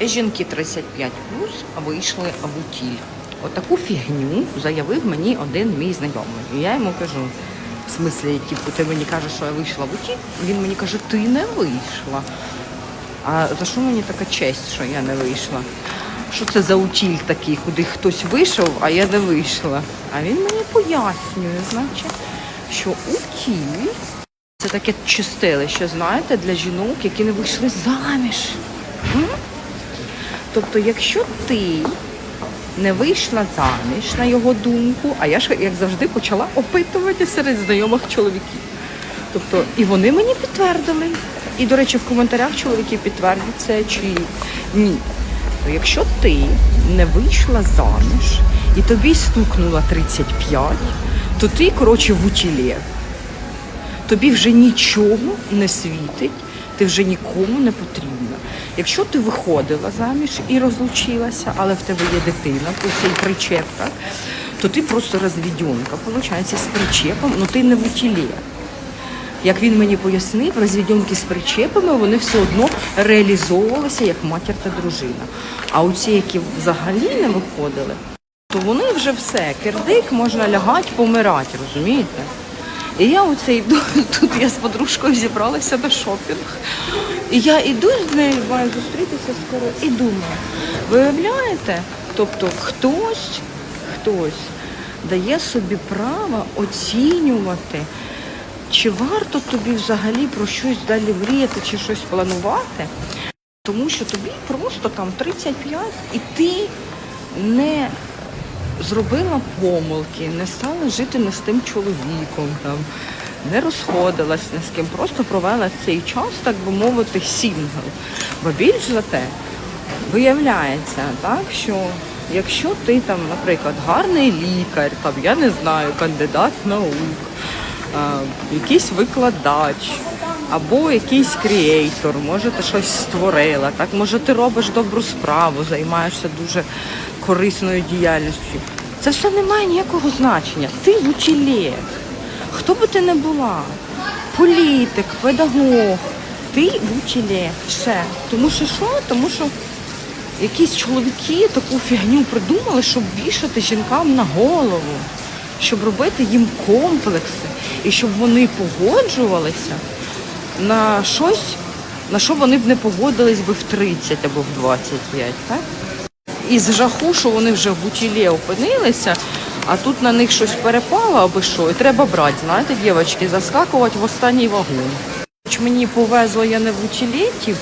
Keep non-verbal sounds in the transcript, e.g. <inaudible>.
Жінки 35 плюс вийшли в утіль. Отаку фігню заявив мені один мій знайомий. І я йому кажу, в смислі, типу, ти мені кажеш, що я вийшла в утіль? Він мені каже, ти не вийшла. А за що мені така честь, що я не вийшла? Що це за утіль такий, куди хтось вийшов, а я не вийшла? А він мені пояснює, значить, що утіль це таке чистилище, знаєте, для жінок, які не вийшли заміж. Тобто, якщо ти не вийшла заміж, на його думку, а я ж, як завжди, почала опитувати серед знайомих чоловіків. Тобто, і вони мені підтвердили. І, до речі, в коментарях чоловіки підтвердять це чи ні. То якщо ти не вийшла заміж і тобі стукнуло 35, то ти, коротше, в утілі. Тобі вже нічого не світить, ти вже нікому не потрібна. Якщо ти виходила заміж і розлучилася, але в тебе є дитина, то цей причеп, то ти просто розвідьонка, виходить, з причепом, але ти не в утілі. Як він мені пояснив, розвідьонки з причепами вони все одно реалізовувалися як матір та дружина. А оці, які взагалі не виходили, то вони вже все, кирдик, можна лягати, помирати, розумієте? І я оце йду, <laughs> тут я з подружкою зібралася на шопінг. І я йду з нею, маю зустрітися скоро, і думаю, виявляєте, тобто хтось, хтось дає собі право оцінювати, чи варто тобі взагалі про щось далі мріяти, чи щось планувати, тому що тобі просто там 35, і ти не зробила помилки, не стала жити не з тим чоловіком, там, не розходилась ні з ким, просто провела цей час, так би мовити, сінгл. Бо більш за те, виявляється, так, що якщо ти там, наприклад, гарний лікар, там, я не знаю, кандидат наук, а, якийсь викладач. Або якийсь кріейтор, може ти щось створила, так може ти робиш добру справу, займаєшся дуже корисною діяльністю. Це все не має ніякого значення. Ти в. Хто би ти не була? Політик, педагог, ти учілі. Все. Тому що що? Тому що якісь чоловіки таку фігню придумали, щоб вішати жінкам на голову, щоб робити їм комплекси і щоб вони погоджувалися на щось, на що вони б не погодились би в 30 або в 25, так? І з жаху, що вони вже в бутілі опинилися, а тут на них щось перепало або що, і треба брати, знаєте, дівчатки, заскакувати в останній вагон. Хоч мені повезло, я не в утілеті